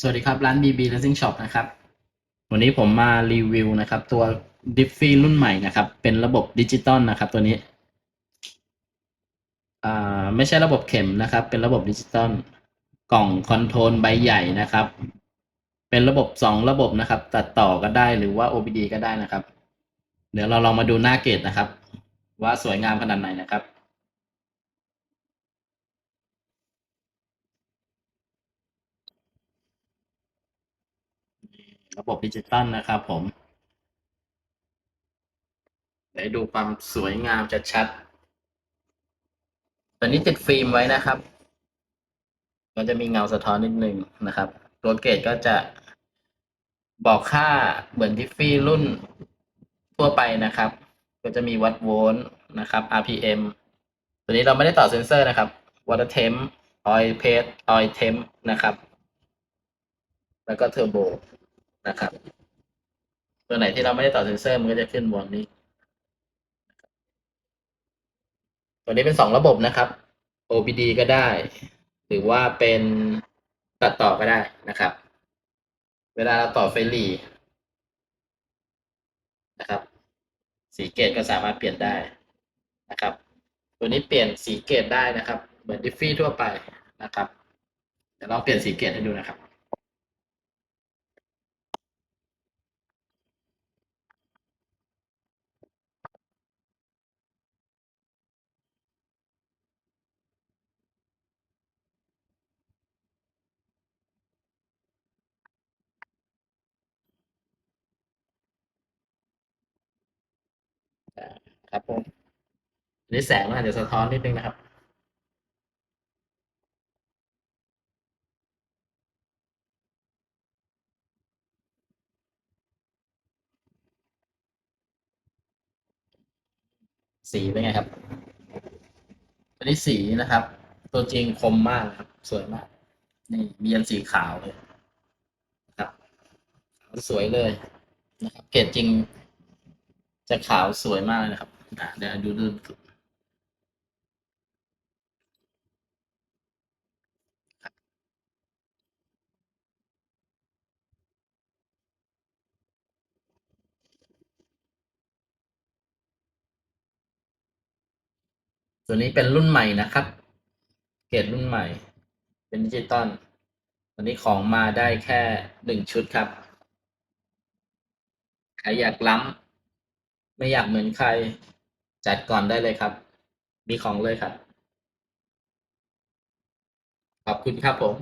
สวัสดีครับ ร้าน BB Racing Shop นะครับ วันนี้ผมมารีวิวนะครับ ตัว Diffie รุ่นใหม่นะครับ เป็นระบบดิจิตอลนะครับ ตัวนี้ อ่า ไม่ใช่ระบบเข็มนะครับ เป็นระบบดิจิตอลกล่องคอนโทรลใบใหญ่นะครับ เป็นระบบสองระบบนะครับ ตัดต่อก็ได้หรือว่า OBD ก็ได้นะครับ เดี๋ยวเราลองมาดูหน้าเกตนะครับ ว่าสวยงามขนาดไหนนะครับ ระบบดิจิตอลนะครับผมเดี๋ยวดูความสวยงามชัดๆตอนนี้ติดฟิล์มไว้นะครับ ก็จะมีเงาสะท้อนนิดนึงนะครับ ตัวเกจก็จะบอกค่าเหมือนทิฟฟี่รุ่นทั่วไปนะครับ ก็จะมีวัดโวลต์นะครับ RPM ตัวนี้เราไม่ได้ต่อเซ็นเซอร์นะครับ water temp oil pace oil temp นะครับ แล้วก็เทอร์โบ นะครับ ตัวไหนที่เราไม่ได้ต่อเซนเซอร์มันก็จะขึ้นวงนี้ ตัวนี้เป็นสองระบบนะครับ OBD ก็ได้ หรือว่าเป็นตัดต่อก็ได้นะครับ เวลาเราต่อไฟลีนะครับ สีเกตก็สามารถเปลี่ยนได้นะครับ ตัวนี้เปลี่ยนสีเกตได้นะครับ เหมือนดิฟฟี่ทั่วไปนะครับเดี๋ยวลองเปลี่ยนสีเกตให้ดูนะครับ ครับผมอันนี้แสงมันอาจจะสะท้อนนิดนึงนะครับสีเป็นไงครับตัวนี้สีนะครับ ตัวจริงคมมากครับ สวยมาก นี่มียันสีขาวเลยนะครับขาวสวยเลยนะครับ เกรดจริง จะขาวสวยมากเลยนะครับ อะเดี๋ยวดูดูตัวนี้เป็นรุ่นใหม่นะครับ เกรดรุ่นใหม่ เป็นดิจิตอลวันนี้ของมาได้แค่หนึ่งชุดครับ ใครอยากล้ำไม่อยากเหมือนใคร จัดก่อนได้เลยครับ มีของเลยครับ ขอบคุณครับผม